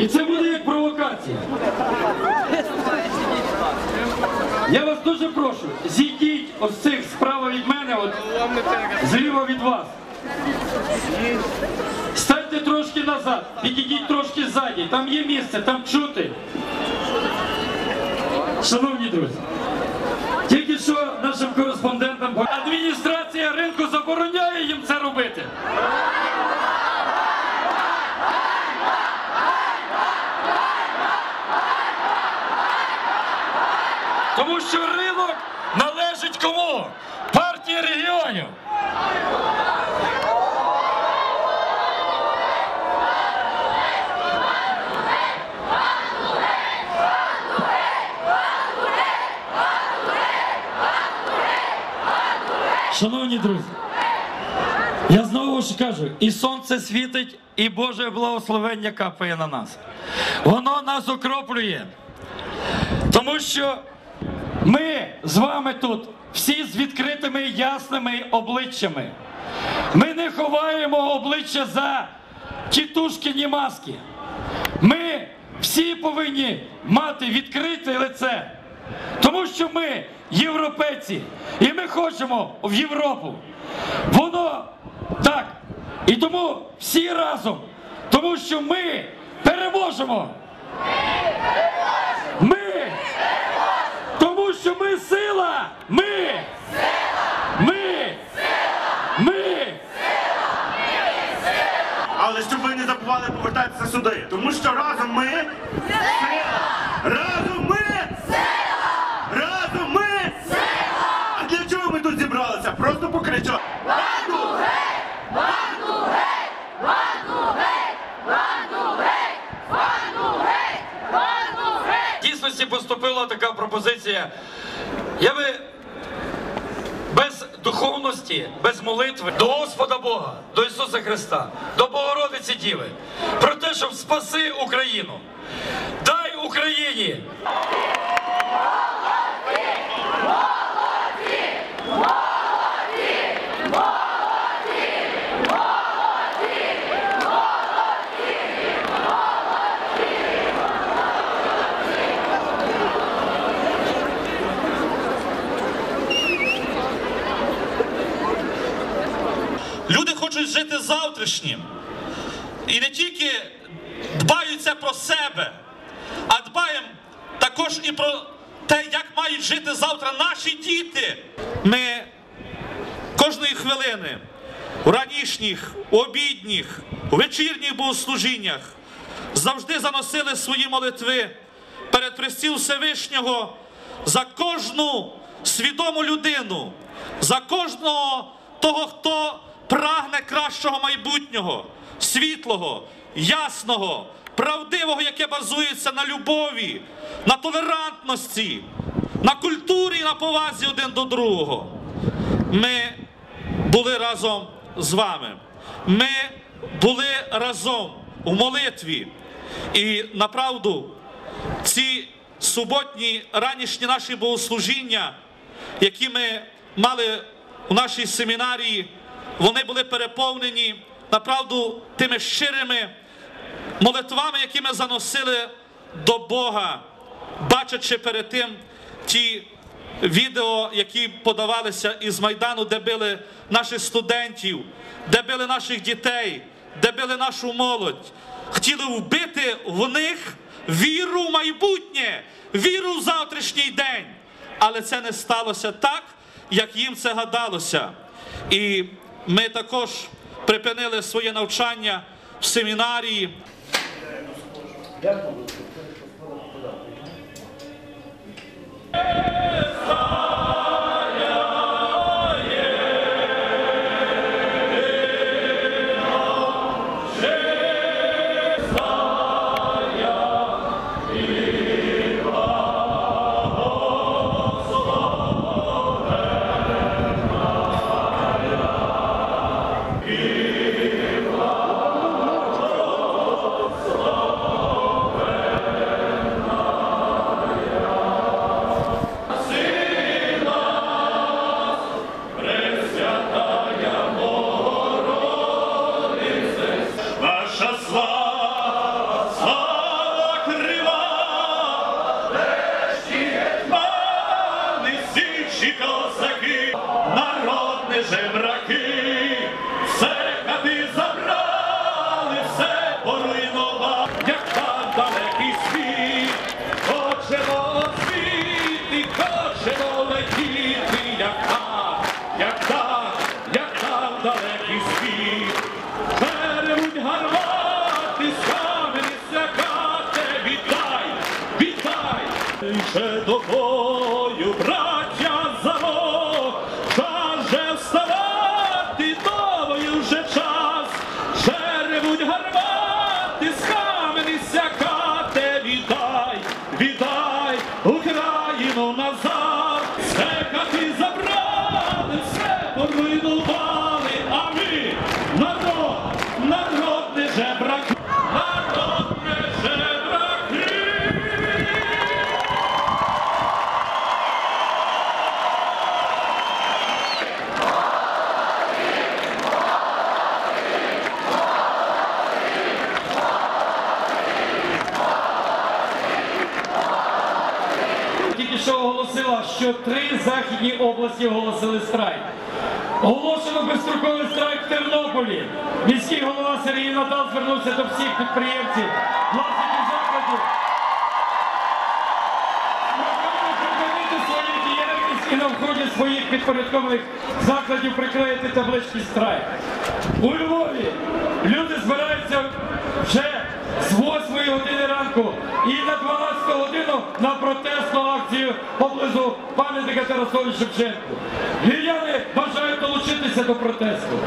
І це буде як провокація. Я вас дуже прошу, зійдіть ось цих справа від мене, от, зліва від вас. Станьте трошки назад, підійдіть трошки ззаді, там є місце, там чути. Шановні друзі, тільки що нашим кореспондентам адміністрація ринку забороняє їм це робити. Тому що ринок належить кому? Партії регіонів. Шановні друзі, я знову ж кажу, і сонце світить, і Боже благословення капає на нас. Воно нас окроплює. Тому що ми з вами тут всі з відкритими ясними обличчями. Ми не ховаємо обличчя за тітушкині маски. Ми всі повинні мати відкрите лице. Тому що ми європейці, і ми хочемо в Європу. Воно так. І тому всі разом, тому що ми переможемо. Ми! Тому що ми сила! Ми! Ми! Ми! Але щоб ви не забували повертатися сюди. Тому що разом ми сила! Разом ми сила! Разом ми сила! А для чого ми тут зібралися? Просто покричати. Банду геть! Банду геть! Банду геть! Банду геть! Банду геть! В дійсності поступила така пропозиція. Я би без духовності, без молитви до Господа Бога, до Ісуса Христа, до Богородиці Діви, про те, щоб спаси Україну. Дай Україні! Жити завтрашнім. І не тільки дбаються про себе, а дбаємо також і про те, як мають жити завтра наші діти. Ми кожної хвилини у ранішніх, у обідніх, у вечірніх богослужіннях завжди заносили свої молитви перед престіл Всевишнього за кожну свідому людину, за кожного того, хто прагне кращого майбутнього, світлого, ясного, правдивого, яке базується на любові, на толерантності, на культурі і на повазі один до другого. Ми були разом з вами. Ми були разом у молитві. І направду ці суботні ранішні наші богослужіння, які ми мали у нашій семінарії, вони були переповнені направду тими щирими молитвами, які ми заносили до Бога, бачачи перед тим ті відео, які подавалися із Майдану, де били наших студентів, де били наших дітей, де били нашу молодь. Хотіли вбити в них віру в майбутнє, віру в завтрашній день. Але це не сталося так, як їм це гадалося. І ми також припинили своє навчання в семінарії. Народне жебраки, все хати забрали, все поруйнували, як там далекий світ, хочемо освіти, хочемо летіти, як там, як там, як там далекий світ. Перебудь гармати, скамені сякати, віддай, віддай. Ще до бою, що три західні області оголосили страйк. Оголошено безстроковий страйк в Тернополі. Міський голова Сергій Надал звернувся до всіх підприємців, власників закладів. І на вході своїх підпорядкованих закладів приклеїти таблички страйк. У Львові люди збираються вже з 8 години ранку і на 12 годину на протестну акцію поблизу пам'ятника Тарасові Шевченку. Львів'яни бажають долучитися до протесту.